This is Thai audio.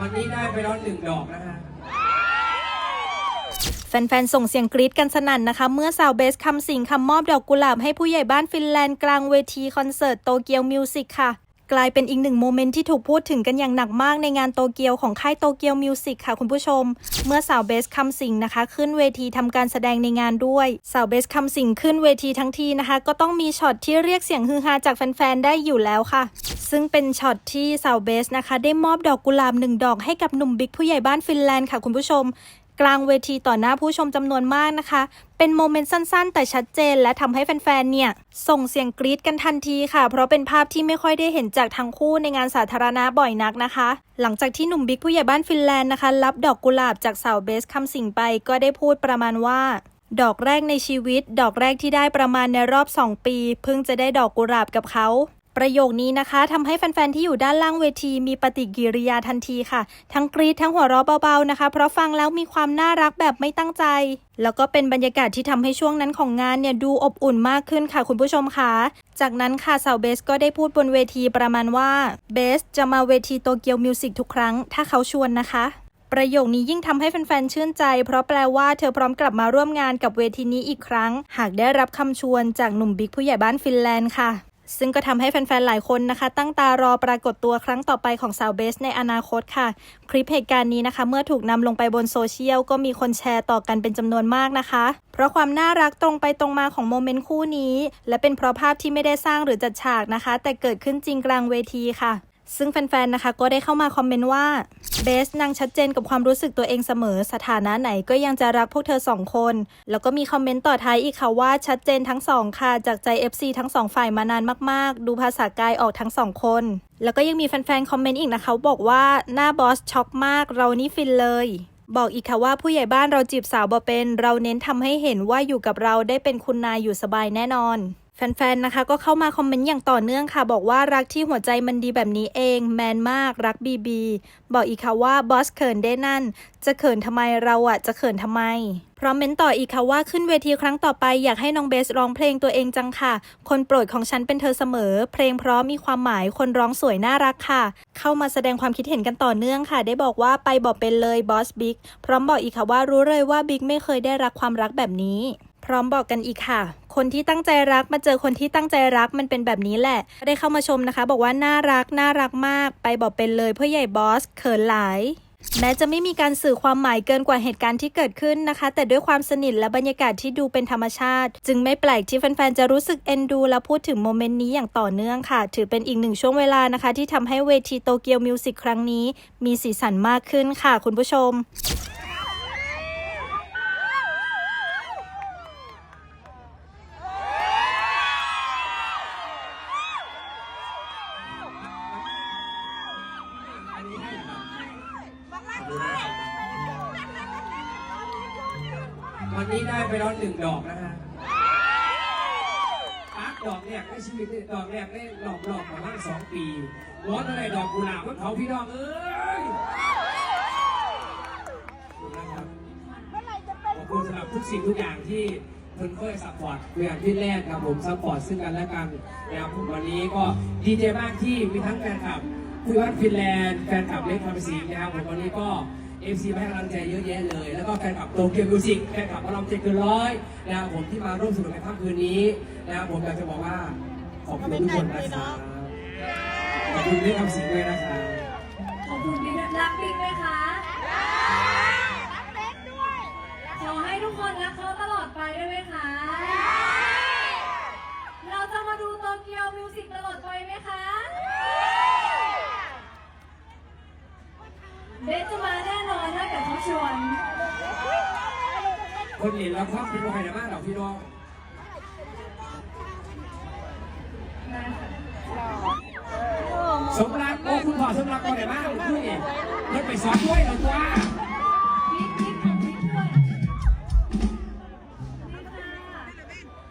วันนี้ได้ไปแล้วหนึ่งดอกนะฮะ แฟนๆ ส่งเสียงกรี๊ดกันสนั่นนะคะ เมื่อสาวเบสคำสิงคำมอบดอกกุหลาบให้ผู้ใหญ่บ้านฟินแลนด์กลางเวทีคอนเสิร์ตโตเกียวมิวสิกค่ะ กลายเป็นอีกหนึ่งโมเมนต์ที่ถูกพูดถึงกันอย่างหนักมากในงานโตเกียวของค่ายโตเกียวมิวสิกค่ะคุณผู้ชม เมื่อสาวเบสคำสิงนะคะ ขึ้นเวทีทำการแสดงในงานด้วย สาวเบสคำสิงขึ้นเวทีทั้งทีนะคะ ก็ต้องมีช็อตที่เรียกเสียงฮือฮาจากแฟนๆได้อยู่แล้วค่ะ ซึ่งเป็นช็อตที่สาวเบสนะคะ ได้มอบดอกกุหลาบหนึ่งดอกให้กับหนุ่มบิ๊กผู้ใหญ่บ้านฟินแลนด์ค่ะคุณผู้ชม กลางเวทีต่อหน้าผู้ชมจำนวนมากนะคะ เป็นโมเมนต์สั้นๆ แต่ชัดเจน และทำให้แฟนๆ เนี่ย ส่งเสียงกรี๊ดกันทันทีค่ะ เพราะเป็นภาพที่ไม่ค่อยได้เห็นจากทั้งคู่ในงานสาธารณะบ่อยนักนะคะ หลังจากที่หนุ่มบิ๊กผู้ใหญ่บ้านฟินแลนด์นะคะ รับดอกกุหลาบจากสาวเบสคำสิงไปก็ได้พูดประมาณว่าดอกแรกในชีวิต ดอกแรกที่ได้ประมาณในรอบ 2 ปี เพิ่งจะได้ดอกกุหลาบกับเขา ประโยคนี้นะคะทำให้แฟนๆที่อยู่ด้านล่างเวทีมีปฏิกิริยาทันทีค่ะ ทั้งกรี๊ดทั้งหัวเราะเบาๆนะคะ เพราะฟังแล้วมีความน่ารักแบบไม่ตั้งใจ แล้วก็เป็นบรรยากาศที่ทำให้ช่วงนั้นของงานเนี่ยดูอบอุ่นมากขึ้นค่ะคุณผู้ชมค่ะจากนั้นค่ะสาวเบสก็ได้พูดบนเวทีประมาณว่าเบสจะมาเวทีโตเกียวมิวสิกทุกครั้ง ถ้าเขาชวนนะคะประโยคนี้ยิ่งทำให้แฟนๆ ชื่นใจ เพราะแปลว่าเธอพร้อมกลับมาร่วมงานกับเวทีนี้อีกครั้ง หากได้รับคำชวนจากหนุ่มบิ๊กผู้ใหญ่บ้านฟินแลนด์ค่ะ ซึ่งก็ทำให้แฟน ๆ หลายคนนะคะ ตั้งตารอปรากฏตัวครั้งต่อไปของสาวเบสในอนาคตค่ะ คลิปเหตุการณ์นี้นะคะ เมื่อถูกนำลงไปบนโซเชียล ก็มีคนแชร์ต่อกันเป็นจำนวนมากนะคะ เพราะความน่ารักตรงไปตรงมาของโมเมนต์คู่นี้ และเป็นเพราะภาพที่ไม่ได้สร้างหรือจัดฉากนะคะ แต่เกิดขึ้นจริงกลางเวทีค่ะ ซึ่งแฟนๆ นะคะ ก็ได้เข้ามาคอมเมนต์ว่าเบสนางชัดเจนกับความรู้สึกตัวเองเสมอ สถานะไหนก็ยังจะรักพวกเธอสองคน แล้วก็มีคอมเมนต์ต่อท้ายอีกค่ะว่าชัดเจนทั้งสองค่ะ จากใจ FC ทั้งสองฝ่ายมานานมากๆ ดูภาษากายออกทั้งสองคน แล้วก็ยังมีแฟนๆ คอมเมนต์อีกนะคะ บอกว่าหน้าบอสช็อกมาก เรานี่ฟินเลยบอกอีกค่ะว่าผู้ใหญ่บ้านเราจีบสาวบ่เป็น เราเน้นทำให้เห็นว่าอยู่กับเราได้เป็นคุณนายอยู่สบายแน่นอน แฟนๆ นะคะก็เข้ามาคอมเมนต์อย่างต่อเนื่องค่ะ บอกว่ารักที่หัวใจมันดีแบบนี้เอง แมนมากรักบีบี บอกอีกค่ะว่าบอสเขินได้นั่น จะเขินทำไมเราอะจะเขินทำไมพร้อมเม้นต่ออีกค่ะว่าขึ้นเวทีครั้งต่อไปอยากให้น้องเบสร้องเพลงตัวเองจังค่ะ คนโปรดของฉันเป็นเธอเสมอ เพลงเพราะมีความหมายคนร้องสวยน่ารักค่ะ เข้ามาแสดงความคิดเห็นกันต่อเนื่องค่ะ ได้บอกว่าไปบอกเป็นเลยบอสบิ๊กพร้อมบอกอีกค่ะว่ารู้เลยว่าบิ๊กไม่เคยได้รักความรักแบบนี้ พร้อมบอกกันอีกค่ะ คนที่ตั้งใจรัก มาเจอคนที่ตั้งใจรักมันเป็นแบบนี้แหละ ได้เข้ามาชมนะคะ บอกว่าน่ารักน่ารักมาก ไปบอกเป็นเลยเพื่อใหญ่บอสเขินหลายแม้จะไม่มีการสื่อความหมายเกินกว่าเหตุการณ์ที่เกิดขึ้นนะคะ แต่ด้วยความสนิทและบรรยากาศที่ดูเป็นธรรมชาติ จึงไม่แปลกที่แฟนๆ จะรู้สึกเอ็นดู และพูดถึงโมเมนต์นี้อย่างต่อเนื่องค่ะ ถือเป็นอีกหนึ่งช่วงเวลานะคะ ที่ทำให้เวทีโตเกียวมิวสิกครั้งนี้ มีสีสันมากขึ้นค่ะคุณผู้ชม วันนี้ได้ไปแล้วหนึ่งดอกนะฮะปักดอกแรกในชีวิตเนี่ยดอกแรกได้ดอกดอกมาตั้งสองปีร้อนอะไรดอกกุหลาบก็เขาพี่น้องเอ้ยนะครับขอบคุณสำหรับทุกสิ่งทุกอย่างที่เพิ่นเคยซัพพอร์ตอย่างที่แรกครับผมซัพพอร์ตซึ่งกันและกันนะครับผมวันนี้ก็ดีใจมากที่มีทั้งแฟนคลับคุยวัดฟินแลนด์แฟนคลับเล็กคำสิงนะครับผมวันนี้ก็ เอฟซีมาให้กำลังใจเยอะแยะเลย แล้วก็แฟนคลับโตเกียวมิวสิกแฟนคลับพลังเจ็ดเกินร้อยนะครับผมที่มาร่วมสนุกในค่ำคืนนี้นะครับผมอยากจะบอกว่าขอบคุณทุกคนนะครับขอบคุณที่ทำสิ่งด้วยนะครับ ขอบคุณที่รักบิ๊กไหมคะขอให้ทุกคนรักเขาตลอดไปได้ไหมคะ เราจะมาดูโตเกียวมิวสิกตลอดไปไหมคะ เบสจะมาแน่นอนถ้าเกิดเขาชวน คนเห็นแล้วครอบเป็นใครมากหรอกพี่น้องสมรักโอ้คุณพ่อสมรักคนไหนบ้างคุณนี่เล่นไปสอนด้วยเหรอตัว